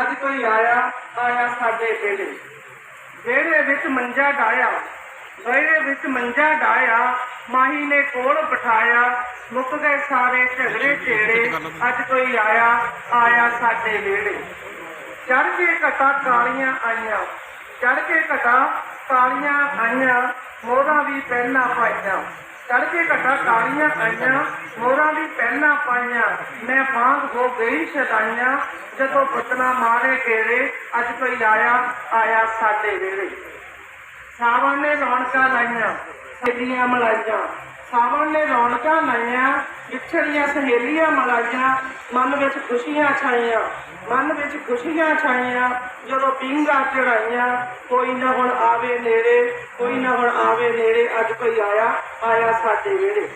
ਅੱਜ ਕੋਈ ਆਇਆ ਆਇਆ ਸਾਡੇ ਵੇੜੇ ਕੌਣ ਵਿੱਚ ਮੰਜਾ ਡਾਇਆ ਵੇੜੇ ਵਿੱਚ ਮੰਜਾ ਡਾਇਆ ਮਾਹੀ ਨੇ ਕੋਲ ਬਿਠਾਇਆ। ਮੁੱਕ ਗਏ ਸਾਰੇ ਝਗੜੇ ਝੇੜੇ ਅੱਜ ਕੋਈ ਆਇਆ ਆਇਆ ਸਾਡੇ ਵੇੜੇ ਚੜ ਕੇ ਘਟਾ ਕਾਲੀਆਂ ਆਈਆਂ। ਚੜ ਕੇ ਘਟਾ ਕਾਲੀਆਂ ਆਈਆਂ। ਮੋਹਰਾਂ ਵੀ ਪਹਿਲਾਂ ਪਾਈਆਂ। ਚੜ ਕੇ ਘਟਾ ਕਾਲੀਆਂ ਆਈਆਂ ਮੋਹਰਾਂ ਵੀ ਪਹਿਲਾਂ ਪਾਈਆਂ। ਮੈਂ ਬਾਂਗ ਹੋ ਗਈ ਛਡਾਈਆਂ ਜਦੋਂ ਬਤਨਾ ਮਾਰੇ ਘੇਰੇ ਅੱਜ ਕੋਈ ਆਇਆ ਆਇਆ ਸਾਡੇ ਵੇਲੇ। ਸਾਵਣ ਨੇ ਰੌਣਕਾਂ ਲਾਈਆਂ ਸਹੇਲੀਆਂ ਮਲਾਈਆਂ। ਸਾਵਣ ਨੇ ਰੌਣਕਾਂ ਲਾਈਆਂ ਵਿਛੜੀਆਂ ਸਹੇਲੀਆਂ ਮਲਾਈਆਂ, ਮਨ ਵਿੱਚ ਖੁਸ਼ੀਆਂ ਛਾਈਆਂ। ਮਨ ਵਿੱਚ ਖੁਸ਼ੀਆਂ ਛਾਈਆਂ, ਜਦੋਂ ਪੀਂਘਾਂ ਚੜਾਈਆਂ ਕੋਈ ਨਾ ਹੁਣ ਆਵੇ ਨੇੜੇ, ਕੋਈ ਨਾ ਹੁਣ ਆਵੇ ਨੇੜੇ, ਅੱਜ ਕੋਈ ਆਇਆ ਆਇਆ ਸਾਡੇ ਵੇੜੇ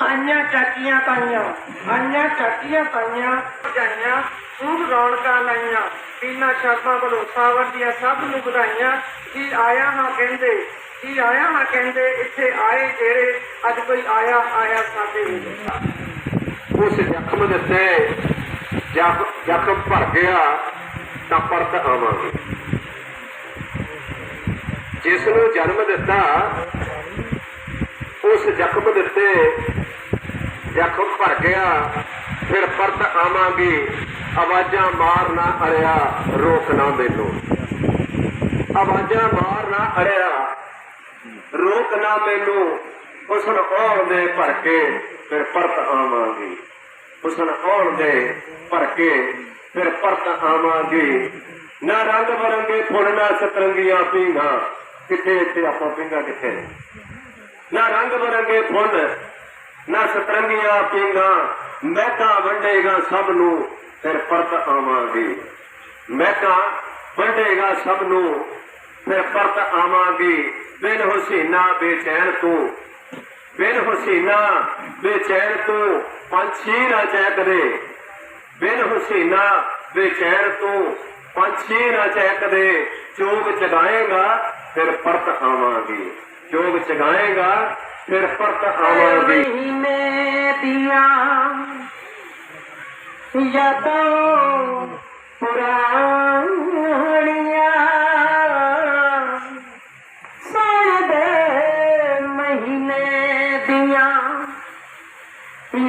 ਆਈਆਂ ਚਾਚੀਆਂ ਤਾਈਆਂ, ਆਈਆਂ ਚਾਚੀਆਂ ਤਾਈਆਂ ਜਾਈਆਂ ਖੂਬ ਰੌਣਕਾਂ ਲਾਈਆਂ। ਪੀਨਾ ਸ਼ਰਮਾ ਵੱਲੋਂ ਸਾਵਣ ਦੀਆਂ ਸਭ ਨੂੰ ਵਧਾਈਆਂ ਜੀ ਆਇਆ ਹਾਂ ਕਹਿੰਦੇ ਕੀ ਆਇਆ? ਹਾਂ ਕਹਿੰਦੇ ਇੱਥੇ ਆਏ ਜਿਹੜੇ ਅੱਜ ਕੋਈ ਆਇਆ ਆਇਆ ਸਾਡੇ ਵਿੱਚ। ਉਸ ਜ਼ਖਮ ਦੇ ਉੱਤੇ ਜ਼ਖਮ ਭਰ ਗਿਆ, ਤਾਂ ਪਰਤ ਆਵਾਂਗੇ। ਜਿਸ ਨੂੰ ਜਨਮ ਦਿੱਤਾ, ਉਸ ਜ਼ਖਮ ਦੇ ਜ਼ਖਮ ਭਰ ਗਿਆ, ਫਿਰ ਪਰਤ ਆਵਾਂਗੇ। ਆਵਾਜ਼ਾਂ ਮਾਰ ਨਾ ਅੜਿਆ, ਰੋਕ ਨਾ ਮੈਨੂੰ। ਆਵਾਜ਼ਾਂ ਮਾਰ ਨਾ ਅੜਿਆ ਰੋਕ ਮੈਨੂੰ। ਉਸਨ ਆਉਣ ਦੇ ਭਰ ਕੇ ਫਿਰ ਪਰਤ ਆਵਾਂਗੇ। ਉਸਨ ਆਉਣ ਦੇ ਭਰ ਕੇ ਫਿਰ ਪਰਤ ਆਵਾਂਗੇ। ਨਾ ਰੰਗ ਬਰੰਗੇ ਫੁੱਲ, ਨਾ ਸਤਰੰਗੀਆਂ ਪੀਂਘਾਂ। ਕਿੱਥੇ ਇੱਥੇ ਆਪਾਂ ਪੀਂਘਾਂ ਕਿੱਥੇ? ਨਾ ਰੰਗ ਬਰੰਗੇ ਫੁੱਲ, ਨਾ ਸਤਰੰਗੀਆਂ ਪੀਂਘਾਂ। ਮਹਿਕਾ ਵੰਡੇਗਾ ਸਭ ਨੂੰ, ਫਿਰ ਪਰਤ ਆਵਾਂਗੀ। ਮਹਿਕਾ ਵੰਡੇਗਾ ਸਭ ਨੂੰ ਫਿਰ ਪਰਤ ਆਵਾਂਗੀ। ਬਿਨ ਹੁਸੈਨਾ ਬੇਚੈਨ ਤੂੰ। ਬਿਨ ਹੁਸੈਨਾ ਬੇਚੈਨ ਤੂੰ। ਪੰਛੀ ਨਾ ਚਹਿਕਦੇ ਬਿਨ ਹੁਸੈਨਾ ਬੇਚੈਨ ਤੂੰ। ਪੰਛੀ ਨਾ ਚਹਿਕਦੇ ਚੋਗ ਚਗਾਏਗਾ, ਫਿਰ ਪਰਤ ਆਵਾਂਗੀ। ਚੋਗ ਚਗਾਏਗਾ, ਫਿਰ ਪਰਤ ਆਵਾਂਗੀ। ਮਹੀਨੇ ਦੀਆਂ ਯਾਦਾਂ ਪੁਰਾਣੀਆਂ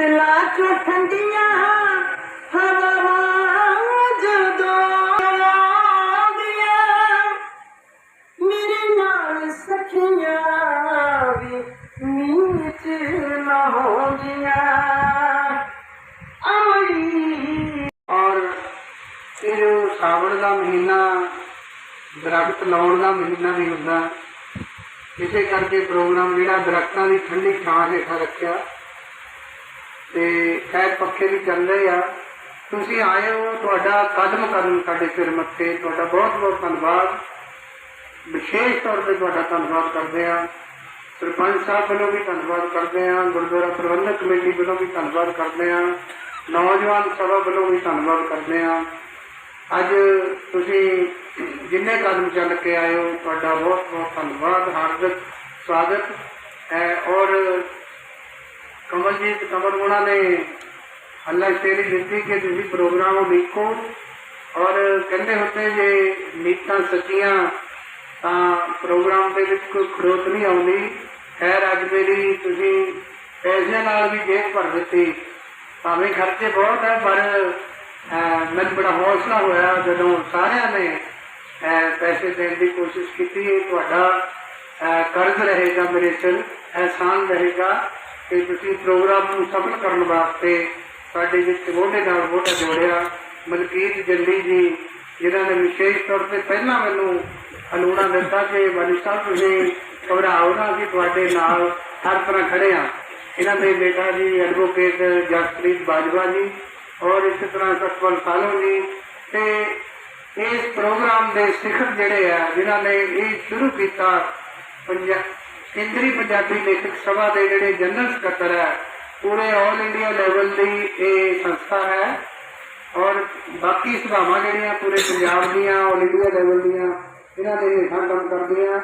ਬੱਦਲਾਂ ਚੋਂ ਠੰਡੀਆਂ ਹਵਾਵਾਂ ਜਦੋਂ ਆਉਂਦੀਆਂ। ਮੇਰੇ ਨਾਲ ਸਖੀਆਂ ਵੀ ਨੀਚ ਨਾ ਹੋਗੀਆਂ ਅਮਰੀ ਔਰ ਇਹ ਸਾਵਣ ਦਾ ਮਹੀਨਾ, ਦਰਖਤ ਲਾਉਣ ਦਾ ਮਹੀਨਾ ਵੀ ਹੁੰਦਾ। ਇਸੇ ਕਰਕੇ ਪ੍ਰੋਗਰਾਮ ਜਿਹੜਾ ਦਰਖਤਾਂ ਦੀ ਠੰਡੀ ਛਾਂ ਹੇਠਾਂ ਰੱਖਿਆ। ਤੇ ਖੈਰ ਪੱਖੇ ਵੀ ਚੱਲ ਰਹੇ ਆ। ਤੁਸੀਂ ਆਏ ਹੋ, ਤੁਹਾਡਾ ਕਦਮ ਕਰਨ ਸਾਡੇ ਸਿਰ ਮੱਥੇ। ਤੁਹਾਡਾ ਬਹੁਤ ਬਹੁਤ ਧੰਨਵਾਦ। ਵਿਸ਼ੇਸ਼ ਤੌਰ ਤੇ ਤੁਹਾਡਾ ਧੰਨਵਾਦ ਕਰਦੇ ਹਾਂ। ਸਰਪੰਚ ਸਾਹਿਬ ਵੱਲੋਂ ਵੀ ਧੰਨਵਾਦ ਕਰਦੇ ਆ ਗੁਰਦੁਆਰਾ ਪ੍ਰਬੰਧਕ ਕਮੇਟੀ ਵੱਲੋਂ ਵੀ ਧੰਨਵਾਦ ਕਰਦੇ ਆ ਨੌਜਵਾਨ ਸਭਾ ਵੱਲੋਂ ਵੀ ਧੰਨਵਾਦ ਕਰਦੇ ਹਾਂ। ਅੱਜ ਤੁਸੀਂ ਜਿੰਨੇ ਕਦਮ ਚੱਲ ਕੇ ਆਏ ਹੋ, ਤੁਹਾਡਾ ਬਹੁਤ ਬਹੁਤ ਧੰਨਵਾਦ। ਹਾਰਦਿਕ ਸਵਾਗਤ ਹੈ। ਔਰ ਕਮਲਜੀਤ ਕਮਲਗੁਣਾ ਨੇ ਅੱਲਾ ਤੇਰੀ ਜ਼ਿੰਦਗੀ ਕੇ ਤੁਸੀਂ ਪ੍ਰੋਗਰਾਮ ਦੇਖੋ ਔਰ ਕਹਿੰਦੇ ਹੁੰਦੇ ਜੇ ਨੀਤਾਂ ਸੱਚੀਆਂ ਤਾਂ ਪ੍ਰੋਗਰਾਮ ਦੇ ਵਿੱਚ ਕੋਈ ਖੜੋਤ ਨਹੀਂ ਆਉਂਦੀ ਖੈਰ ਅੱਜ ਮੇਰੀ ਤੁਸੀਂ ਪੈਸਿਆਂ ਨਾਲ ਵੀ ਜੇਬ ਭਰ ਦਿੱਤੀ ਭਾਵੇਂ ਖਰਚੇ ਬਹੁਤ ਹੈ ਪਰ ਅਹ, ਮੈਨੂੰ ਬੜਾ ਹੌਸਲਾ ਹੋਇਆ ਜਦੋਂ ਸਾਰਿਆਂ ਨੇ ਅਹ, ਪੈਸੇ ਦੇਣ ਦੀ ਕੋਸ਼ਿਸ਼ ਕੀਤੀ ਤੁਹਾਡਾ ਅਹ, ਕਰਜ਼ ਰਹੇਗਾ ਮੇਰੇ ਸਿਰ ਅਹਿਸਾਨ ਰਹੇਗਾ ਕਿ ਤੁਸੀਂ ਪ੍ਰੋਗਰਾਮ ਨੂੰ ਸਫਲ ਕਰਨ ਵਾਸਤੇ ਸਾਡੇ ਵਿੱਚ ਮੋਢੇ ਨਾਲ ਮੋਢਾ ਜੋੜਿਆ। ਮਲਕੀਤ ਜੱਲੀ ਜੀ, ਜਿਨ੍ਹਾਂ ਨੇ ਵਿਸ਼ੇਸ਼ ਤੌਰ ਤੇ ਪਹਿਲਾਂ ਮੈਨੂੰ ਅਲੂਣਾ ਦਿੱਤਾ ਕਿ ਵਾਲੀ ਸਾਹਿਬ ਤੁਸੀਂ ਘਬਰਾਓ ਨਾ ਕਿ ਤੁਹਾਡੇ ਨਾਲ ਹਰ ਤਰ੍ਹਾਂ ਖੜੇ ਆ ਇਹਨਾਂ ਦੇ ਬੇਟਾ ਜੀ ਐਡਵੋਕੇਟ ਜਸਪ੍ਰੀਤ ਬਾਜਵਾ ਜੀ ਔਰ ਇਸੇ ਤਰ੍ਹਾਂ ਸਤਪਾਲ ਸਾਲੋ ਜੀ ਤੇ ਇਸ ਪ੍ਰੋਗਰਾਮ ਦੇ ਸਿਖਰ ਜਿਹੜੇ ਆ, ਜਿਨ੍ਹਾਂ ਨੇ ਇਹ ਸ਼ੁਰੂ ਕੀਤਾ ਪੰਜਾ ਕੇਂਦਰੀ ਪੰਜਾਬੀ ਲੇਖਕ ਸਭਾ ਦੇ ਜਿਹੜੇ ਜਨਰਲ ਸਕੱਤਰ ਹੈ, ਪੂਰੇ ਆਲ ਇੰਡੀਆ ਲੈਵਲ ਦੀ ਇਹ ਸੰਸਥਾ ਹੈ। ਔਰ ਬਾਕੀ ਸਭਾਵਾਂ ਜਿਹੜੀਆਂ ਪੂਰੇ ਪੰਜਾਬ ਦੀਆਂ ਆਲ ਇੰਡੀਆ ਲੈਵਲ ਦੀਆਂ, ਇਹਨਾਂ ਦੇ ਹੇਠਾਂ ਕੰਮ ਕਰਦੀਆਂ।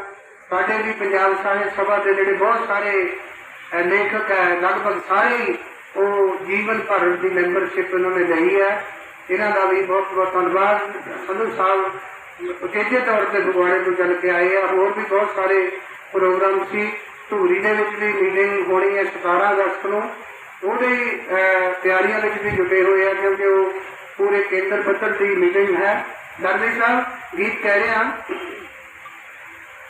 ਸਾਡੇ ਵੀ ਪੰਜਾਬ ਸਾਹਿਤ ਸਭਾ ਦੇ ਜਿਹੜੇ ਬਹੁਤ ਸਾਰੇ ਲੇਖਕ ਹੈ, ਲਗਭਗ ਸਾਰੇ ਉਹ ਜੀਵਨ ਭਰ ਦੀ ਮੈਂਬਰਸ਼ਿਪ ਉਹਨਾਂ ਨੇ ਲਈ ਹੈ। ਇਹਨਾਂ ਦਾ ਵੀ ਬਹੁਤ ਬਹੁਤ ਧੰਨਵਾਦ। ਸੰਧੂ ਸਾਹਿਬ ਉਚੇਜੇ ਤੌਰ ਤੇ ਫਗਵਾੜੇ ਤੋਂ ਚੱਲ ਕੇ ਆਏ ਆ। ਹੋਰ ਵੀ ਬਹੁਤ ਸਾਰੇ ਪ੍ਰੋਗਰਾਮ ਸੀ, ਧੂਰੀ ਦੇ ਵਿੱਚ ਵੀ ਮੀਟਿੰਗ ਹੋਣੀ ਹੈ 17 ਅਗਸਤ ਨੂੰ। ਉਹਦੇ ਤਿਆਰੀਆਂ ਵਿੱਚ ਵੀ ਜੁਟੇ ਹੋਏ ਆ ਕਿਉਂਕਿ ਉਹ ਪੂਰੇ ਕੇਂਦਰ ਪੱਧਰ ਦੀ ਮੀਟਿੰਗ ਹੈ। ਦਰਵੇ ਸਾਹਿਬ, ਗੀਤ ਕਹਿ ਰਹੇ ਆ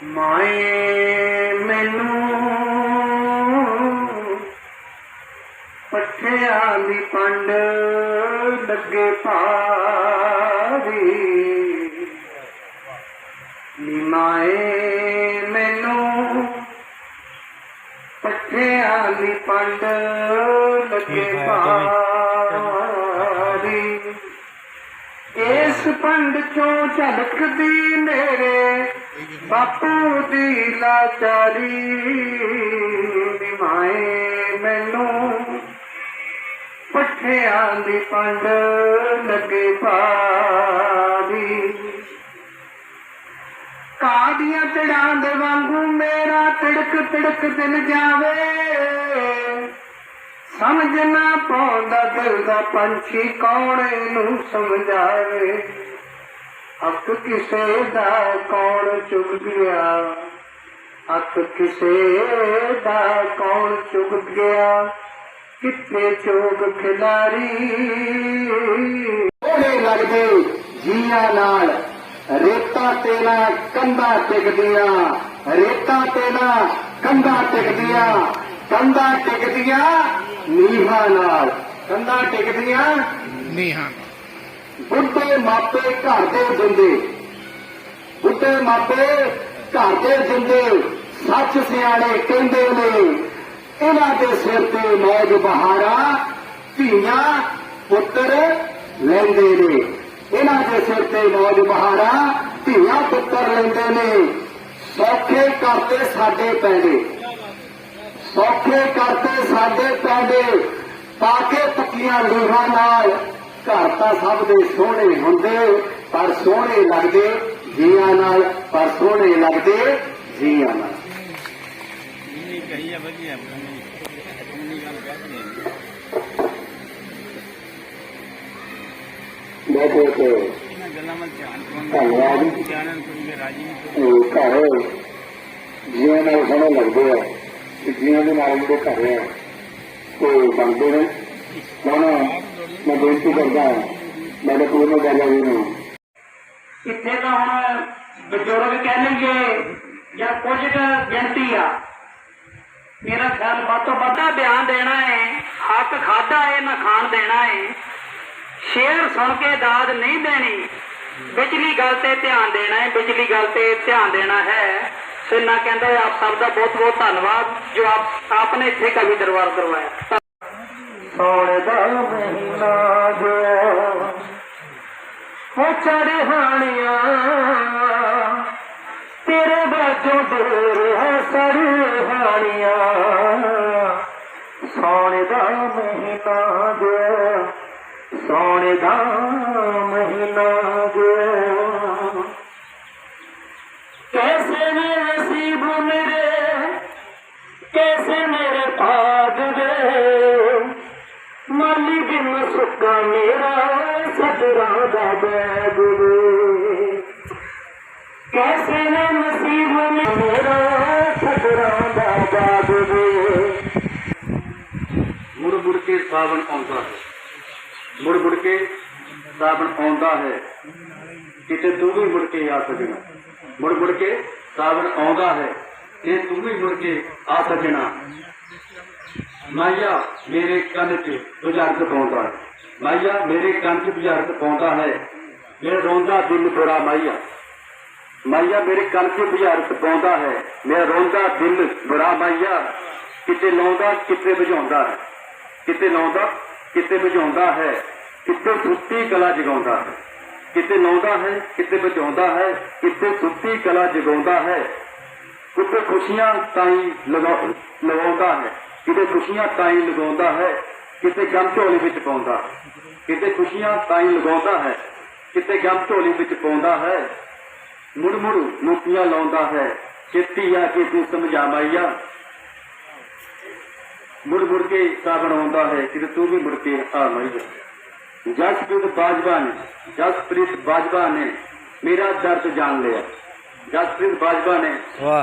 ਮਾਏ ਮੈਨੂੰ ਪੱਠਿਆਂ ਦੀ ਪੰਡ ਲੱਗੇ ਭਾਰੀ। ਨਿਮਾਏ ਮੈਨੂੰ ਪੱਠਿਆਂ ਦੀ ਪੰਡ ਲੱਗੇ ਭਾਰੀ। ਇਸ ਪੰਡ ਚੋਂ ਝਲਕਦੀ ਮੇਰੇ ਬਾਪੂ ਦੀ ਲਾਚਾਰੀ। ਨਿਮਾਏ ਮੈਨੂੰ। ਪੱਠਿਆਂ ਦੀ ਪੰਡ ਲੱਗੇ ਭਾਰੀ। ਕਾਦੀਆਂ ਤੜਾਂ ਦੇ ਵਾਂਗੂ ਮੇਰਾ ਤਿੜਕ ਤਿੜਕ ਦਿਲ ਜਾਵੇ। ਸਮਝ ਨਾ ਪਾਉਂਦਾ ਦਿਲ ਦਾ ਪੰਛੀ ਕੌਣ ਇਹਨੂੰ ਸਮਝਾਵੇ। ਅੱਖ ਕਿਸੇ ਦਾ ਕੌਣ ਚੁਗ ਗਿਆ। ਅੱਖ ਕਿਸੇ ਦਾ ਕੌਣ ਚੁਗ ਗਿਆ। ਕਿੱਥੇ ਚੋਗ ਖਿਲਾਰੀ? ਉਹਨੇ ਲੱਗਦੇ ਜੀਆਂ ਨਾਲ ਰੇਤਾ ਤੇ ਨਾ ਕੰਧਾਂ ਟਿਕਦੀਆਂ ਰੇਤਾ ਤੇ ਨਾ ਕੰਧਾਂ ਟਿਕਦੀਆਂ ਕੰਧਾਂ ਟਿਕਦੀਆਂ ਨੀਹਾਂ ਨਾਲ। ਕੰਧਾਂ ਟਿਕਦੀਆਂ ਨੀਹਾਂ ਬੁੱਢੇ ਮਾਪੇ ਘਰ ਦੇ ਜਿੰਦੇ। ਬੁੱਢੇ ਮਾਪੇ ਘਰ ਦੇ ਜਿੰਦੇ ਸੱਚ ਸਿਆਣੇ ਕਹਿੰਦੇ ਨੇ ਇਹਨਾਂ ਦੇ ਸਿਰ ਤੇ ਮੌਜ ਬਹਾਰਾ ਧੀਆਂ ਪੁੱਤਰ ਲੈਂਦੇ ਨੇ। ਇਹਨਾਂ ਦੇ ਸਿਰ ਤੇ ਮੌਜ ਬਹਾਰਾ ਧੀਆਂ ਪੁੱਤਰ ਲੈਂਦੇ ਨੇ। ਸੌਖੇ ਕਰਤੇ ਸਾਡੇ ਪੈਂਦੇ। ਸੌਖੇ ਕਰਤੇ ਸਾਡੇ ਪੈਂਦੇ। ਪਾ ਕੇ ਪੱਕੀਆਂ ਲੀਹਾਂ ਨਾਲ ਘਰ ਤਾਂ ਸਭ ਦੇ ਸੋਹਣੇ ਹੁੰਦੇ, ਪਰ ਸੋਹਣੇ ਲੱਗਦੇ ਜੀਆਂ ਨਾਲ, ਪਰ ਸੋਹਣੇ ਲੱਗਦੇ ਜੀਆਂ ਨਾਲ। ਬਹੁਤ ਬਹੁਤ ਧੰਨਵਾਦ। ਘਰ ਜੀਆਂ ਨਾਲ ਸੋਹਣੇ ਲੱਗਦੇ ਆ ਤੇ ਜੀਆਂ ਦੇ ਨਾਲ ਜਿਹੜੇ ਘਰ ਆ, ਉਹ ਬਣਦੇ ਨੇ। ਹੁਣ ਮੈਂ ਬੇਨਤੀ ਕਰਦਾ ਮੇਰੇ ਕੋਲ ਨੂੰ ਗੱਲ ਆਈ ਨੂੰ। ਇੱਥੇ ਤਾਂ ਹੁਣ ਬਜ਼ੁਰਗ ਕਹਿਣਗੇ, ਜਾਂ ਕੁਝ ਗਿਣਤੀ ਆ। ਮੇਰਾ ਖਿਆਲ ਵੱਧ ਤੋਂ ਵੱਧ ਬਿਆਨ ਦੇਣਾ ਹੈ ਹੱਕ ਖਾਦਾ ਹੈ, ਨਾ ਖਾਣ ਦੇਣਾ ਹੈ। ਸ਼ੇਰ ਸੁਣ ਕੇ ਦਾਦ ਨਹੀਂ ਦੇਣੀ। ਬਿਜਲੀ ਗੱਲ ਤੇ ਧਿਆਨ ਦੇਣਾ ਹੈ ਬਿਜਲੀ ਗੱਲ ਤੇ ਧਿਆਨ ਦੇਣਾ ਹੈ। ਸਿਨਾ ਕਹਿੰਦਾ ਆਪ ਸਭ ਦਾ ਬਹੁਤ ਬਹੁਤ ਧੰਨਵਾਦ, ਜੋ ਆਪ, ਆਪਨੇ ਇੱਥੇ ਕਵੀ ਦਰਬਾਰ ਕਰਵਾਇਆ। ਸੌਣ ਦਾ ਮਹੀਨਾ ਗਿਆ ਹੋ ਚੜਹਾਣੀਆਂ ਤੇਰੇ ਬਾਝੋਂ ਦੂਰ ਹੈ ਸਰਹਾਣੀਆਂ ਸੌਣ ਦਾ ਮਹੀਨਾ ਗਿਆ ਸੋਹਣੇ ਦਾ ਮਹੀਨਾ ਗਿਆ ਕੈਸੇ ਮੇਰੇ ਸੀਬ ਮੇਰੇ? ਕੈਸੇ ਮੇਰੇ ਪਾਗ ਦੇ? ਮਾਲੀ ਬਿਨ ਸੁੱਕਾ ਮੇਰਾ ਸਦਰਾ ਦਾ ਬੈਗ ਦੇ। ਕੈਸੇ ਨੇ ਨਸੀਬ ਮੇਰਾ ਸਦਰਾ ਦਾ ਬਾਗ ਦੇ। ਮੁੜ ਮੁੜ ਕੇ ਸਾਵਣ ਆਉਂਦਾ ਹੈ। ਮੁੜ ਮੁੜ ਕੇ ਸਾਵਣ ਆਉਂਦਾ ਹੈ। ਕਿਤੇ ਤੂੰ ਵੀ ਮੁੜ ਕੇ ਆ ਸਕਣਾ। ਮੁੜ ਮੁੜ ਕੇ ਸਾਵਣ ਆਉਂਦਾ ਹੈ। ਤੇ ਤੂੰ ਵੀ ਮੁੜ ਕੇ ਆ ਸਕਣਾ। ਮਾਇਆ ਮੇਰੇ ਕੰਨ 'ਚ ਬੁਝਾਰਤ ਪਾਉਂਦਾ ਹੈ। ਮਾਇਆ ਮੇਰੇ ਕੰਨ 'ਚ ਬੁਝਾਰਤ ਪਾਉਂਦਾ ਹੈ। ਮੇਰਾ ਰੋਂਦਾ ਦਿਲ ਬੁਰਾ ਮਾਇਆ ਮਾਇਆ ਮੇਰੇ ਕੰਨ 'ਚ ਬੁਝਾਰਤ ਪਾਉਂਦਾ ਹੈ। ਮੇਰਾ ਰੋਂਦਾ ਦਿਲ ਬੁਰਾ ਮਾਇਆ ਕਿਤੇ ਲਾਉਂਦਾ, ਕਿਤੇ ਵਜਾਉਂਦਾ ਹੈ। ਕਿਤੇ ਲਾਉਂਦਾ ਕਿਤੇ ਵਜਾਉਂਦਾ ਹੈ, ਕਿਤੇ ਸੁੱਤੀ ਕਲਾ ਜਗਾਉਂਦਾ ਹੈ। ਕਿਤੇ ਲਾਉਂਦਾ ਹੈ, ਕਿਤੇ ਵਜਾਉਂਦਾ ਹੈ, ਕਿਤੇ ਸੁੱਤੀ ਕਲਾ ਜਗਾਉਂਦਾ ਹੈ। ਕਿਤੇ ਖੁਸ਼ੀਆਂ ਤਾਈ ਲਗਾਉਂਦਾ ਹੈ, ਕਿਤੇ ਖੁਸ਼ੀਆਂ ਤਾਈ ਲਗਾਉਂਦਾ ਹੈ, ਕਿਤੇ ਗਮ ਝੋਲੀ ਵਿੱਚ ਪਾਉਂਦਾ ਕਿਤੇ ਖੁਸ਼ੀਆਂ ਤਾਈ ਲਗਾਉਂਦਾ ਹੈ, ਕਿਤੇ ਗਮ ਝੋਲੀ ਵਿੱਚ ਪਾਉਂਦਾ ਹੈ। ਮੁੜ ਮੁੜ ਮੋਤੀਆਂ ਲਾਉਂਦਾ ਹੈ, ਛੇਤੀ ਆ ਕੇ ਤੂੰ ਸਮਝਾ ਮਾਈਆ ਮੁੜ ਮੁੜ ਕੇ ਸਾਵਣ ਆਉਂਦਾ ਹੈ ਕਿ ਤੂੰ ਵੀ ਮੁੜ ਕੇ ਆ ਮਾਈਆ ਜਸਪ੍ਰੀਤ ਬਾਜਵਾ ਨੇ ਜਸਪ੍ਰੀਤ ਬਾਜਵਾ ਨੇ ਮੇਰਾ ਦਰਦ ਜਾਣ ਲਿਆ। ਜਸਪ੍ਰੀਤ ਬਾਜਵਾ ਨੇ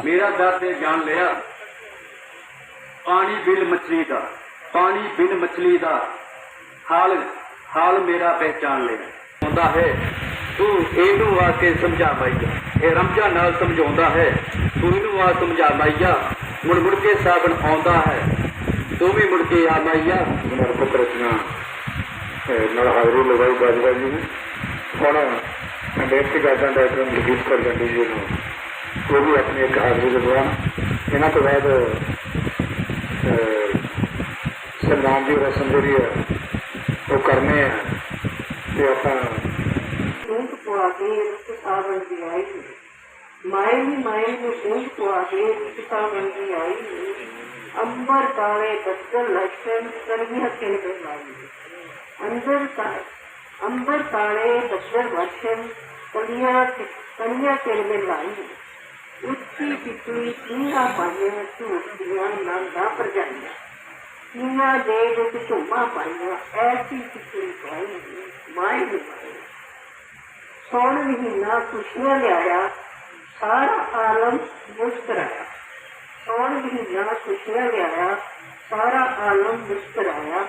ਮੇਰਾ ਦਰਦ ਜਾਣ ਲਿਆ। ਪਾਣੀ ਬਿਨ ਮਛਲੀ ਦਾ ਪਾਣੀ ਬਿਨ ਮਛਲੀ ਦਾ ਹਾਲ ਹਾਲ ਮੇਰਾ ਪਹਿਚਾਨ ਲਿਆ। ਹੁੰਦਾ ਹੈ ਤੂੰ ਇਹਨੂੰ ਆ ਕੇ ਸਮਝਾ ਮਾਈਆ ਇਹ ਰਮਜਾ ਨਾਲ ਸਮਝਾਉਂਦਾ ਹੈ ਤੂੰ ਇਹਨੂੰ ਆ ਸਮਝਾ ਮਾਈਆ ਮੁੜ ਮੁੜ ਕੇ ਸਾਵਣ ਆਉਂਦਾ ਹੈ ਤੂੰ ਵੀ ਮੁੜ ਕੇ ਆ ਮਾਈਆ ਮੇਰਾ ਪੁੱਤਰ ਰਚਨਾ ਨਾਲ ਹਾਜ਼ਰੀ ਲਗਾਈ ਬਾਜਵਾ ਜੀ ਨੇ ਹੁਣ ਮੈਂ ਬੇਨਤੀ ਕਰਦਾ ਡਾਕਟਰ ਮਲਕੀਤ ਕਰ ਜਾਂਦੀ ਜੀ ਨੂੰ ਉਹ ਵੀ ਆਪਣੀ ਇੱਕ ਹਾਜ਼ਰੀ ਲਗਵਾਉਣ ਇਹਨਾਂ ਤੋਂ ਬਾਅਦ ਸਨਮਾਨ ਦੀ ਰਸਮ ਜਿਹੜੀ ਹੈ ਉਹ ਕਰਨੇ ਆ ਤੇ ਆਪਾਂ ऊंट पुआ के रुख सावन की आई मायनी मायनी ऊंट पुआ के रुख सावन की आई अंबर काले बदल लक्षण सर्व्य केंद्र लावी अंदर का अंबर काले बदल लक्षण कलिया कलिया केंद्र लावी उच्ची पितुई तीना पाइया नाम ना पर जाइया तीना दे दुख झूमा पाइया ऐसी पिछली पाई माय नहीं पाई सौन महीना खुशियाँ आया, सारा आलम मुस्कराया ਸੌਣ ਮਹੀਨਾ ਖੁਸ਼ੀਆਂ ਲਿਆਇਆ ਸਾਰਾ ਆਲਮ ਮੁਸਕਰਾਇਆ।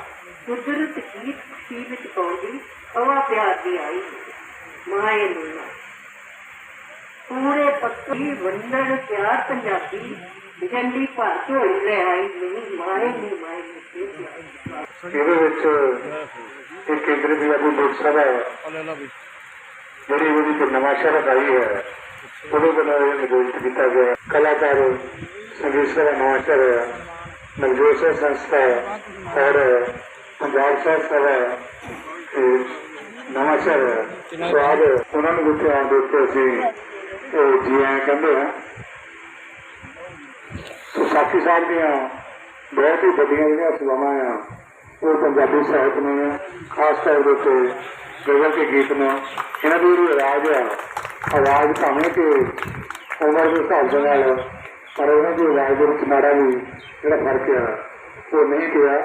ਕੁਦਰਤ ਗੀਤ ਖੁਸ਼ੀ ਵਿੱਚ ਪਾਉਂਦੀ, ਹਵਾ ਪਿਆਰ ਦੀ ਆਈ। ਮਾਏ ਨੂੰ ਪੂਰੇ ਪੱਕੀ ਵੰਡਣ ਪਿਆਰ ਪੰਜਾਬੀ, ਜੰਡੀ ਭਰ ਝੋਲੀ ਲੈ ਆਈ ਨਹੀਂ ਮਾਏ ਨਹੀਂ ਮਾਏ ਨਹੀਂ ਇਹਦੇ ਵਿੱਚ ਇੱਕ ਕੇਂਦਰੀ ਪੰਜਾਬੀ ਲੋਕ ਸਭਾ ਹੈ। ਜਿਹੜੀ ਉਹਦੀ ਨਵਾਂ ਸ਼ਹਿਰ ਆਈ ਹੈ, ਉਹਦੇ ਵੱਲੋਂ ਇਹ ਨਿਰਦੇਸ਼ ਕੀਤਾ ਗਿਆ ਕਲਾਕਾਰ ਸੰਗੀਤ ਸਭਾ ਨਵਾਂ ਸ਼ਹਿਰ ਹੈ ਨਵਜੋਤ ਸਿੰਘ ਸੰਸਥਾ ਹੈ ਔਰ ਪੰਜਾਬ ਸਾਹਿਬ ਸਭਾ ਹੈ ਤੇ ਨਵਾਂ ਸਵਾਦ ਉਹਨਾਂ ਨੂੰ ਜਿੱਥੇ ਆਉਣ ਦੇ ਉੱਤੇ ਅਸੀਂ ਉਹ ਜੀ ਆਇਆਂ ਕਹਿੰਦੇ ਹਾਂ। ਸੋ ਸਾਥੀ ਸਾਹਿਬ ਦੀਆਂ ਬਹੁਤ ਹੀ ਵੱਡੀਆਂ ਜਿਹੜੀਆਂ ਸੇਵਾਵਾਂ ਆ, ਉਹ ਪੰਜਾਬੀ ਸਾਹਿਤ ਨੇ, ਖਾਸ ਤੌਰ ਦੇ ਉੱਤੇ ਗਜ਼ਲ ਕੇ ਗੀਤ ਨੇ, ਇਹਨਾਂ ਦੀ ਜਿਹੜੀ ਆਵਾਜ਼ ਆ, ਆਵਾਜ਼ ਭਾਵੇਂ ਕਿ ਉਮਰ ਦੇ ਹਿਸਾਬ ਦੇ ਨਾਲ ਪਰ ਉਹਨਾਂ ਦੀ ਆਵਾਜ਼ ਦੇ ਵਿੱਚ ਮਾੜਾ ਵੀ ਜਿਹੜਾ ਫ਼ਰਕ ਆ, ਉਹ ਨਹੀਂ ਪਿਆ।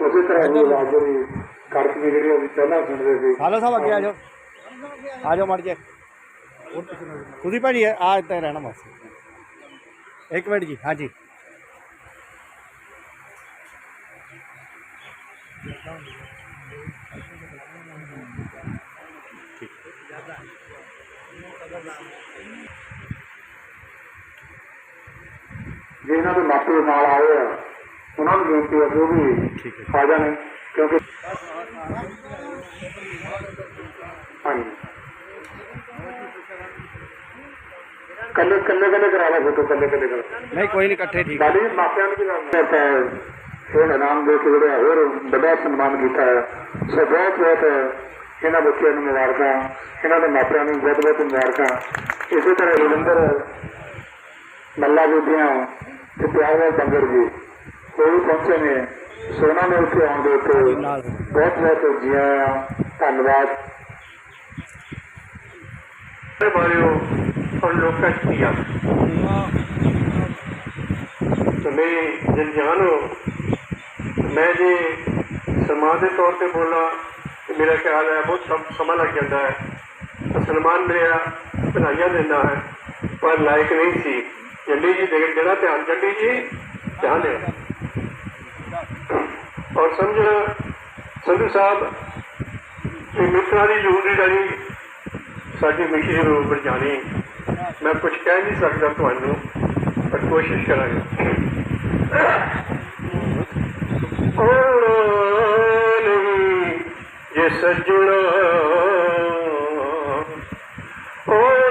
ਉਸੇ ਤਰ੍ਹਾਂ ਦੀ ਆਵਾਜ਼ ਜਿਹੜੀ ਕਰਕ ਦੀ ਜਿਹੜੀ ਅਸੀਂ ਪਹਿਲਾਂ ਸੁਣਦੇ ਸੀ। ਹਾਲੋ ਸਾਹਿਬ, ਅੱਗੇ ਆ ਜਾਓ। ਆ ਜਾਓ ਮੜ ਜੇ ਖੁਦੀ ਭਾਜੀ, ਆ ਇੱਥੇ ਰਹਿਣਾ ਬਸ। ਇੱਕ ਮਿੰਟ ਜੀ, ਹਾਂਜੀ। ਜੇ ਇਹਨਾਂ ਦੇ ਮਾਪੇ ਨਾਲ ਆਏ ਆ ਉਹਨਾਂ ਨੂੰ ਬੇਨਤੀ ਹੈ ਕਿ ਉਹ ਵੀ ਆ ਜਾਣ ਕਿਉਂਕਿ ਹਾਂਜੀ ਕੱਲੇ ਕੱਲੇ ਕੱਲੇ ਕਰਾ ਲਾ ਫੋਟੋ ਕੱਲੇ ਕੱਲੇ ਕਰਾ ਨਹੀਂ ਕੋਈ ਨਹੀਂ ਇਕੱਠੇ ਠੀਕ ਬਾਲੀ ਮਾਪਿਆਂ ਨੂੰ ਵੀ ਨਾਲ ਆਪਾਂ ਇਹ ਇਨਾਮ ਦੇ ਕੇ ਜਿਹੜਾ ਹੋਰ ਵੱਡਾ ਸਨਮਾਨ ਕੀਤਾ ਹੈ ਸੋ ਬਹੁਤ ਬਹੁਤ ਇਹਨਾਂ ਬੱਚਿਆਂ ਨੂੰ ਮੁਬਾਰਕਾਂ ਇਹਨਾਂ ਦੇ ਮਾਪਿਆਂ ਨੂੰ मल्ला बेटियाँ तो त्यागराज पंगड़ जी कोई पहुँचे ने सोना में उसे आते तो। बहुत बहुत जी आया धनबाद बारे और लोग का किया? तो मेरी दिल जान, मैं जी सलमान के तौर पे बोला कि मेरा ख्याल है, बहुत सम, समा लग जाता है। तो मेरा बधाइया देना है, पर लायक नहीं थी। चंडी जी देख देना ध्यान चंडी जी ध्यान दे और समझ संधु साहब कि मित्रा की ਜ਼ਿੰਮੇਵਾਰੀ ਸਾਡੀ ਮਿਸ਼ਨ ਨੂੰ ਉੱਪਰ ਜਾਣੀ ਮੈਂ ਕੁਝ ਕਹਿ ਨਹੀਂ ਸਕਦਾ ਤੁਹਾਨੂੰ ਪਰ ਕੋਸ਼ਿਸ਼ ਕਰਾਂਗਾ ਉਹ ਨਹੀਂ ਜੇ ਸੱਜਣਾ ਹੋਣਾ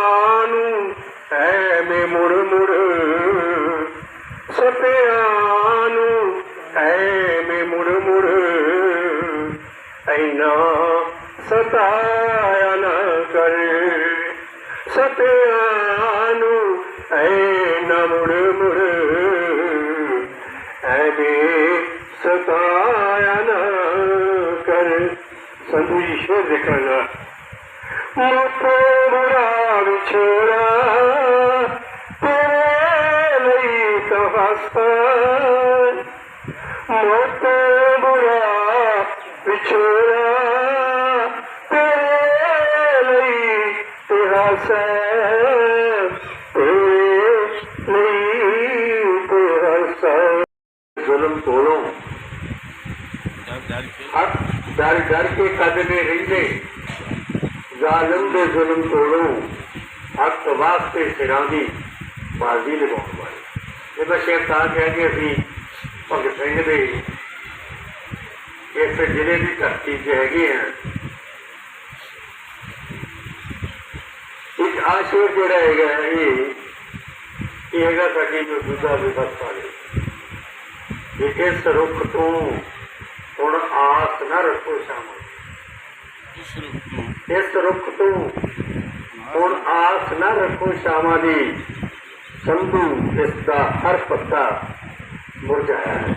تيري لي تي سلم ٿورو ਤੇ ਹੱਸਦਾ ਤੇਰੇ ਤੇ ਹੱਸਦਾ ਡਰ ਡਰ ਕੇ ਕਦਮੇ ਰਹਿੰਦੇ। ਜ਼ਾਲਮ ਦੇ ਜ਼ੁਲਮ ਕੋਲੋਂ ਹੱਕ ਵਾਸਤੇ ਸਿਰਾਂ ਦੀ ਬਾਜ਼ੀ ਲਗਾਉਣ ਵਾਲੇ। ਇਹ ਮੈਂ ਸ਼ੇਰ ਕਹਿ ਕੇ ਅਸੀਂ ਭਗਤ ਸਿੰਘ ਦੇ ਇਸ ਜ਼ਿਲ੍ਹੇ ਦੀ ਧਰਤੀ 'ਚ ਹੈਗੇ ਆ ਇੱਕ ਆਸ਼ਰ ਜਿਹੜਾ ਹੈਗਾ ਇਹ ਇਹ ਹੈਗਾ ਸਾਡੀ ਮੌਜੂਦਾ ਵਿਵਸਥਾ ਦੇ ਕਿ ਇਸ ਰੁੱਖ ਤੋਂ ਨਾ ਸ਼ਾਮਲ ਇਸ ਰੁੱਖ ਤੋਂ ਹੁਣ ਆਸ ਨਾ ਰੱਖੋ ਸ਼ਾਮਾਂ ਦੀ। ਸੰਧੂ ਇਸ ਦਾ ਹਰ ਪੱਤਾ ਮੁਰਝਾਇਆ ਹੈ।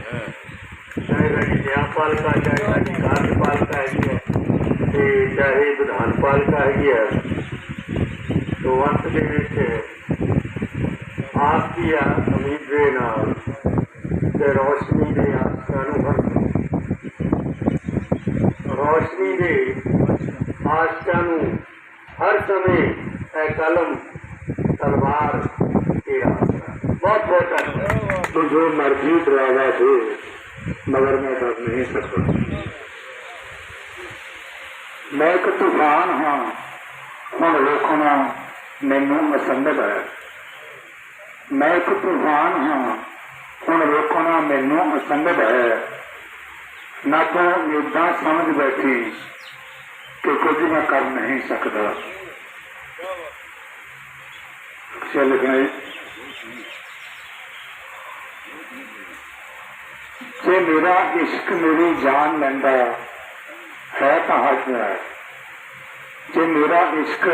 ਚਾਹੇ ਸਾਡੀ ਨਿਆਂਪਾਲਿਕਾ ਚਾਹੇ ਸਾਡੀ ਕਾਰਜਪਾਲਿਕਾ ਹੈਗੀ ਹੈ ਤੇ ਚਾਹੇ ਵਿਧਾਨਪਾਲਿਕਾ ਹੈਗੀ ਹੈ। ਤੋ ਅੰਤ ਦੇ ਵਿੱਚ ਆਸ ਦੀ ਆ ਉਮੀਦ ਦੇ ਨਾਲ ਤੇ ਰੋਸ਼ਨੀ ਦੇ ਆਸਾਂ ਨੂੰ ਹਰ ਰੋਸ਼ਨੀ ਦੇ ਆਸ਼ਕਾਂ ਨੂੰ ਹਰ ਸਮੇਂ ਇਹ ਕਲਮ, ਤਲਵਾਰ ਤੇਰਾ ਬਹੁਤ ਬਹੁਤ ਧੰਨਵਾਦ। ਤੂੰ ਜੋ ਮਰਜ਼ੀ ਦਰਾਵਾ ਦੇ, ਮਗਰ ਮੈਂ ਕਰ ਨਹੀਂ ਸਕਦਾ। ਮੈਂ ਇੱਕ ਤੂਫਾਨ ਹਾਂ। ਹੁਣ ਲੋਕਾਂ ਨੇ, ਮੈਨੂੰ ਮਸੰਦ ਆਇਆ ਮੈਂ ਇੱਕ ਤੂਫਾਨ ਹਾਂ। ਹੁਣ ਲੋਕਾਂ ਨੇ, ਮੈਨੂੰ ਮਸੰਦ ਆਇਆ ਨਾ ਤਾਂ ਇਦਾਂ ਸਮਝ ਬੈਠੀ ਕਿ ਕੁਝ ਮੈਂ ਕਰ ਨਹੀਂ ਸਕਦਾ। ਚੱਲ ਗਏ ਜੇ ਮੇਰਾ ਇਸ਼ਕ ਮੇਰੀ ਜਾਨ ਲੈਂਦਾ ਹੈ ਤਾਂ ਹੱਕ ਹੈ। ਜੇ ਮੇਰਾ ਇਸ਼ਕ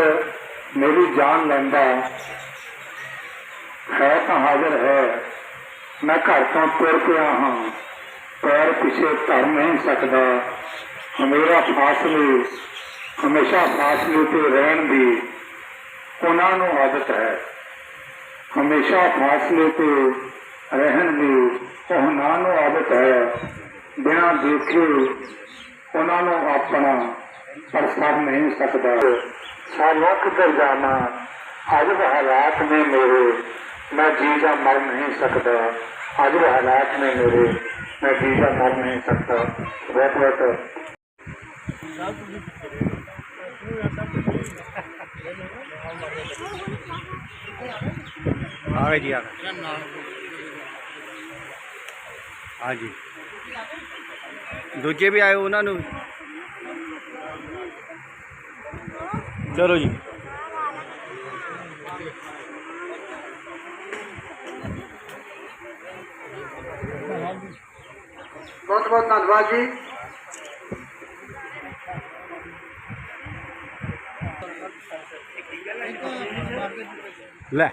ਮੇਰੀ ਜਾਨ ਲੈਂਦਾ ਹੈ ਤਾਂ ਹਾਜ਼ਰ ਹੈ। ਮੈਂ ਘਰ ਤੋਂ ਤੁਰ ਪਿਆ ਹਾਂ। ਪੈਰ ਪਿਛੇ ਧਰ ਨਹੀਂ ਸਕਦਾ। ਮੇਰਾ ਫਾਸਲੇ, ਹਮੇਸ਼ਾ ਫਾਸਲੇ ਤੇ ਰਹਿਣ ਦੀ ਉਹਨਾਂ ਨੂੰ ਆਦਤ ਹੈ। ਹਮੇਸ਼ਾ ਫਾਸਲੇ ਤੇ ਰਹਿਣ ਦੀ ਉਹਨਾਂ ਨੂੰ ਆਦਤ ਹੈ। ਬਿਨਾਂ ਦੇਖੇ ਉਹਨਾਂ ਨੂੰ ਆਪਣਾ ਪਰ ਸਰ ਨਹੀਂ ਸਕਦਾ। ਸਾਰਿਆਂ ਕਿੱਧਰ ਜਾਣਾ ਅੱਜ ਹਾਲਾਤ ਨੇ ਮੇਰੇ, ਮੈਂ ਜੀ ਜਾ ਮਰ ਨਹੀਂ ਸਕਦਾ। आज हालात में मेरे मैं जीजा मर नहीं सकता बहुत बहुत आवे जी आवे हाँ जी ਦੂਜੇ ਵੀ ਆਏ ਉਹਨਾਂ ਨੂੰ ਚਲੋ ਜੀ ਬਹੁਤ ਬਹੁਤ ਧੰਨਵਾਦ ਜੀ ਲੈ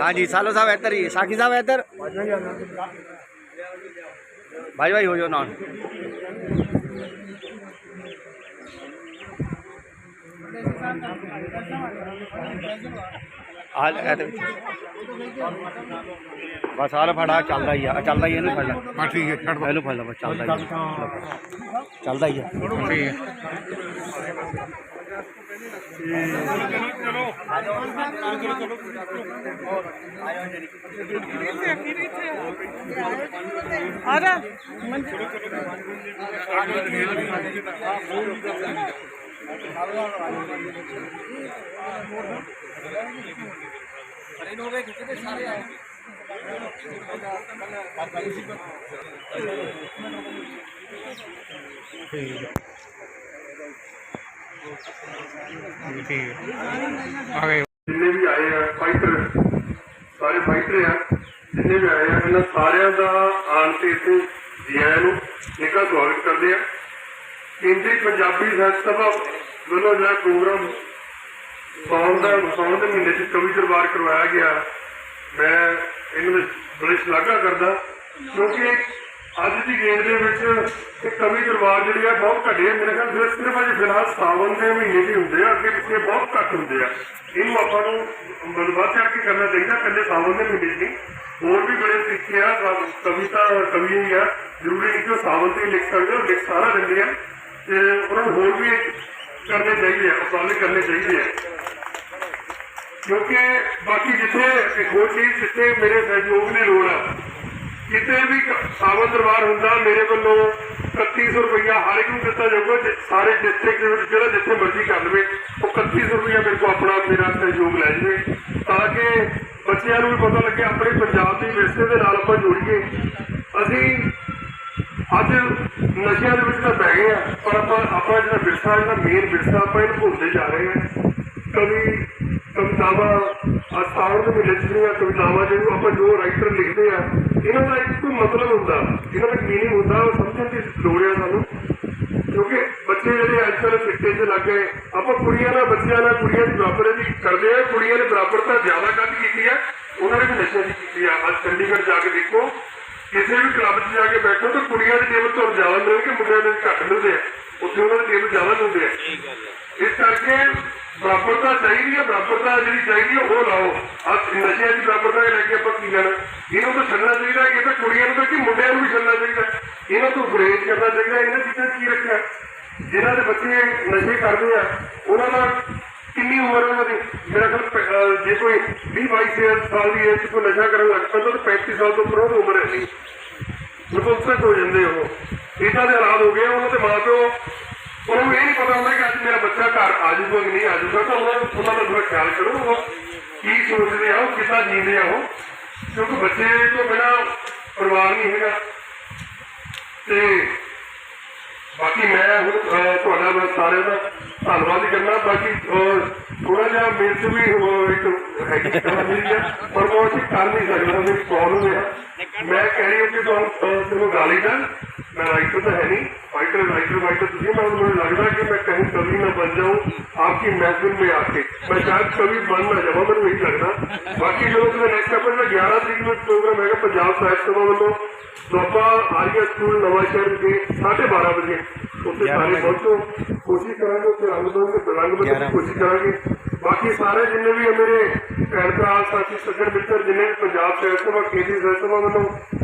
ਹਾਂਜੀ ਸਾਲੋ ਸਾਹਿਬ ਇੱਧਰ ਹੀ ਸਾਖੀ ਸਾਹਿਬ ਇੱਧਰ ਭਾਈ ਭਾਈ ਹੋ ਜਾਓ ਨਾਲ ਆ ਲੈ ਇਹਦੇ ਵਿੱਚ। ਬਸ ਆਹ ਲੈ ਫੜਾ ਚੱਲਦਾ ਹੀ ਆ ਚੱਲਦਾ ਹੀ ਆ, ਇਹਨੂੰ ਫੜ ਲੈ ਹਾਂ ਠੀਕ ਹੈ ਛੱਡ ਇਹਨੂੰ ਫੜ ਲੈ ਬਸ ਚੱਲਦਾ ਹੀ ਆ। ਚੱਲਦਾ ਹੀ ਆ ਦੋ ਠੀਕ ਹੈ ਠੀਕ ਹੈ ਆ ਗਏ ਜਿੰਨੇ ਵੀ ਆਏ ਆ ਫਾਈਟਰ ਸਾਰੇ ਫਾਈਟਰ ਆ। ਜਿੰਨੇ ਵੀ ਆਏ ਆ, ਇਹਨਾਂ ਸਾਰਿਆਂ ਦਾ ਆਣ ਤੇ ਇੱਥੇ ਜੀ ਨੂੰ ਨਿੱਘਾ ਸਵਾਗਤ ਕਰਦੇ ਆ। ਕੇਂਦਰੀ ਪੰਜਾਬੀ ਸਾਹਿਤ ਸਭਾ ਵੱਲੋਂ ਜਿਹੜਾ ਪ੍ਰੋਗਰਾਮ ਸਾਉਣ ਦਾ ਸਾਉਣ ਦੇ ਮਹੀਨੇ 'ਚ ਕਵੀ ਦਰਬਾਰ ਕਰਵਾਇਆ ਗਿਆ। ਮੈਂ ਇਹਨਾਂ ਦੀ ਬੜੀ ਸ਼ਲਾਘਾ ਕਰਦਾ, ਕਿਉਂਕਿ ਅੱਜ ਦੀ ਗੇਮ ਦੇ ਵਿੱਚ ਇਹ ਕਵੀ ਦਰਬਾਰ ਜਿਹੜੀ ਆ, ਬਹੁਤ ਘਟੇ ਮੇਰੇ ਖਿਆਲ ਸਿਰਫ ਸਿਰਫ ਅਜੇ ਫਿਲਹਾਲ ਸਾਵਣ ਦੇ ਮਹੀਨੇ ਹੀ ਹੁੰਦੇ ਆ, ਅੱਗੇ ਪਿੱਛੇ ਬਹੁਤ ਘੱਟ ਹੁੰਦੇ ਆ। ਇਹਨੂੰ ਆਪਾਂ ਨੂੰ ਬਲਵਾਦ ਚੜ ਕੇ ਕਰਨਾ ਚਾਹੀਦਾ ਕੱਲੇ ਸਾਵਣ ਦੇ ਮਹੀਨੇ ਨਹੀਂ। ਹੋਰ ਵੀ ਬੜੇ ਤਰੀਕੇ ਆ ਕਵਿਤਾ ਕਵੀ ਆ। ਜ਼ਰੂਰੀ ਨਹੀਂ ਕਿ ਉਹ ਸਾਵਣ ਤੇ ਲਿਖ ਸਕਦੇ ਹੋ ਲਿਖ ਸਾਰਾ ਦਿੰਦੇ ਆ। ਤੇ ਉਹਨਾਂ ਨੂੰ ਹੋਰ ਵੀ ਕਰਨੇ ਚਾਹੀਦੇ ਆ, ਉਪਰਾਲੇ ਕਰਨੇ ਚਾਹੀਦੇ ਆ। ਕਿਉਂਕਿ ਬਾਕੀ ਜਿੱਥੇ ਇੱਕ ਹੋਰ ਚੀਜ਼ ਜਿੱਥੇ ਮੇਰੇ ਸਹਿਯੋਗ ਦੀ ਲੋੜ ਆ, ਕਿਤੇ ਵੀ ਕ- ਸਾਵਨ ਦਰਬਾਰ ਹੁੰਦਾ, ਮੇਰੇ ਵੱਲੋਂ 3100 ਰੁਪਇਆ ਹਰ ਇੱਕ ਨੂੰ ਦਿੱਤਾ ਜਾਊਗਾ ਸਾਰੇ ਡਿਸਟ੍ਰਿਕਟ ਦੇ ਵਿੱਚ ਜਿਹੜਾ ਜਿੱਥੇ ਮਰਜ਼ੀ ਕਰ ਲਵੇ, ਉਹ 3100 ਰੁਪਇਆ ਮੇਰੇ ਕੋਲ ਆਪਣਾ ਮੇਰਾ ਸਹਿਯੋਗ ਲੈ ਜਾਵੇ, ਤਾਂ ਕਿ ਬੱਚਿਆਂ ਨੂੰ ਵੀ ਪਤਾ ਲੱਗੇ ਆਪਣੇ ਪੰਜਾਬ ਦੀ ਵਿਰਸੇ ਦੇ ਨਾਲ ਆਪਾਂ ਜੁੜੀਏ। ਅਸੀਂ ਅੱਜ ਨਸ਼ਿਆਂ ਦੇ ਵਿੱਚ ਤਾਂ ਬਹਿ ਗਏ ਆ, ਪਰ ਆਪਾਂ ਆਪਣਾ ਜਿਹੜਾ ਵਿਰਸਾ, ਜਿਹੜਾ ਮੇਨ ਵਿਰਸਾ, ਆਪਾਂ ਇਹਨੂੰ ਭੁੱਲਦੇ ਜਾ ਰਹੇ ਹਾਂ ਕਵੀ ਕਵਿਤਾਵਾਂ ਅਸਾਉਣ ਦੇ ਵਿੱਚ ਜਿਹੜੀਆਂ ਕਵਿਤਾਵਾਂ ਜਿਹਨੂੰ ਆਪਾਂ ਜੋ ਰਾਈਟਰ ਲਿਖਦੇ ਆ ਇਹਨਾਂ ਦਾ ਇੱਕ ਕੋਈ ਮਤਲਬ ਹੁੰਦਾ ਇਹਨਾਂ ਦਾ ਮੀਨਿੰਗ ਹੁੰਦਾ ਉਹ ਸਮਝਣ ਦੀ ਲੋੜ ਹੈ ਸਾਨੂੰ। ਕਿਉਂਕਿ ਬੱਚੇ ਜਿਹੜੇ ਅੱਜ ਕੱਲ੍ਹ ਸਿੱਟੇ 'ਚ ਲੱਗ ਗਏ ਆਪਾਂ ਕੁੜੀਆਂ ਨਾਲ ਬੱਚਿਆਂ ਨਾਲ ਕੁੜੀਆਂ ਦੀ ਬਰਾਬਰੀ ਕਰਦੇ ਆ ਕੁੜੀਆਂ ਨੇ ਬਰਾਬਰਤਾ ਜ਼ਿਆਦਾ ਕੱਢ ਕੀਤੀ ਆ ਉਹਨਾਂ ਨੇ ਵੀ ਨਸ਼ਿਆਂ ਦੀ ਕੀਤੀ ਆ। ਅੱਜ ਚੰਡੀਗੜ੍ਹ ਜਾ ਕੇ ਦੇਖੋ ਕਿਸੇ ਵੀ ਕਲੱਬ 'ਚ ਜਾ ਕੇ ਬੈਠੋ ਤਾਂ ਕੁੜੀਆਂ ਦੀ ਟੇਬਲ ਤੋਂ ਜ਼ਿਆਦਾ ਮਿਲਣਗੇ ਮੁੰਡਿਆਂ ਦੇ ਘੱਟ ਮਿਲਦੇ ਆ। ਉੱਥੇ ਉਹਨਾਂ ਦੇ ਟੇਬਲ ਜ਼ਿਆਦਾ ਮਿਲਦੇ ਆ। ਇਸ ਕਰਕੇ ਬਰਾਬਰਤਾ ਚਾਹੀਦੀ ਹੈ, ਬਰਾਬਰਤਾ ਜਿਹੜੀ ਚਾਹੀਦੀ ਹੈ, ਉਹ ਲਾਓ। ਅੱਜ ਨਸ਼ਿਆਂ ਦੀ ਬਰਾਬਰਤਾ ਲੈ ਕੇ ਆਪਾਂ ਕੀ ਲੈਣਾ? ਇਹਨੂੰ ਤਾਂ ਛੱਡਣਾ ਚਾਹੀਦਾ, ਇਹ ਤਾਂ ਕੁੜੀਆਂ ਨੂੰ ਤਾਂ ਕਿ ਮੁੰਡਿਆਂ ਨੂੰ ਵੀ ਛੱਡਣਾ ਚਾਹੀਦਾ। ਇਹਨਾਂ ਤੋਂ ਗੁਰੇਜ਼ ਕਰਨਾ ਚਾਹੀਦਾ, ਇਹਨਾਂ ਚੀਜ਼ਾਂ ਕੀ ਰੱਖਿਆ ਜਿਨ੍ਹਾਂ ਦੇ ਬੱਚੇ ਨਸ਼ੇ ਕਰਦੇ ਆ, ਉਹਨਾਂ ਦਾ ਕਿੰਨੀ ਉਮਰ ਉਹਨਾਂ ਦੀ? ਮੇਰਾ ਖਿਆਲ ਜੇ ਕੋਈ 20 22 ਸਾਲ ਦੀ ਏਜ 'ਚ ਕੋਈ ਨਸ਼ਾ ਕਰਨ ਲੱਗ ਪੈਂਦਾ ਤਾਂ 35 ਸਾਲ ਤੋਂ ਉੱਪਰ ਉਹ ਉਮਰ ਹੈ ਨਹੀਂ। ਨਪੁੰਸਕ ਹੋ ਜਾਂਦੇ ਉਹ। ਇਦਾਂ ਦੇ ਹਾਲਾਤ ਹੋ ਗਏ ਉਹਨਾਂ ਦੇ ਮਾਪਿਓ ਉਹਨਾਂ ਇਹ ਨਹੀਂ ਪਤਾ ਹੁੰਦਾ ਕਿ ਅੱਜ ਮੇਰਾ ਬੱਚਾ ਘਰ ਆ ਜਾਊਗਾ ਕਿ ਨਹੀਂ ਆ ਜਾਊਗਾ, ਤਾਂ ਉਹਨਾਂ ਨੂੰ ਉਹਨਾਂ ਦਾ ਥੋੜਾ ਖਿਆਲ ਕਰੋ ਉਹ ਕੀ ਸੋਚਦੇ ਆ ਉਹ, ਕਿੱਦਾਂ ਜੀਂਦੇ ਆ ਉਹ। ਕਿਉਂਕਿ ਬੱਚੇ ਤੋਂ ਬਿਨਾ ਪਰਿਵਾਰ ਨਹੀਂ ਹੈਗਾ। ਤੇ ਬਾਕੀ ਮੈਂ ਹੁਣ ਤੁਹਾਡਾ ਬਸ ਸਾਰਿਆਂ ਦਾ ਧੰਨਵਾਦ ਕਰਨਾ। ਬਾਕੀ ਥੋੜਾ ਜਿਹਾ ਮੇਰੇ ਤੋਂ ਵੀ ਇੱਕ ਹੈਗੀ ਕਹਾਣੀ ਹੈ ਪਰ ਉਹ ਅਸੀਂ ਕਰ ਨਹੀਂ ਸਕਦਾ ਮੇਰੀ ਪ੍ਰੋਬਲਮ ਹੈ ਮੈਂ ਕਹਿ ਰਹੀ ਹਾਂ ਕਿ ਤੁਹਾਨੂੰ ਤੁਹਾਨੂੰ ਗਾਲੀ ਦਾ ਮੈਂ ਰਾਈਟਰ ਤਾਂ ਹੈ ਨਹੀਂ फाइटर राइटर वाइटर तुझे मैं मुझे लग रहा है कि मैं कहीं कवि ना बन जाऊं आपकी महफिल में आके मैं शायद कवि बन ना जाऊं मैंने यही लगना बाकी जो कि नेक्स्ट अपन में ग्यारह तरीक में प्रोग्राम है पंजाब साहित्य सभा वालों दोपा आर्या स्कूल नवा शहर के साढ़े बारह बजे ਉੱਥੇ ਸਾਰੇ ਪਹੁੰਚੋ ਕੋਸ਼ਿਸ਼ ਕਰਾਂਗੇ ਉੱਥੇ ਰੰਗ ਬੰਦ ਰੰਗ ਬੰਦ ਦੀ ਕੋਸ਼ਿਸ਼ ਕਰਾਂਗੇ ਬਾਕੀ ਸਾਰੇ ਜਿੰਨੇ ਵੀ ਆ ਮੇਰੇ ਭੈਣ ਭਰਾ ਸਾਥੀ ਸੱਜਣ ਮਿੱਤਰ ਜਿੰਨੇ ਵੀ ਪੰਜਾਬ ਸਾਹਿਤ ਸਭਾ ਕੇਂਦਰੀ ਸਾਹਿਤ ਸਭਾ ਵੱਲੋਂ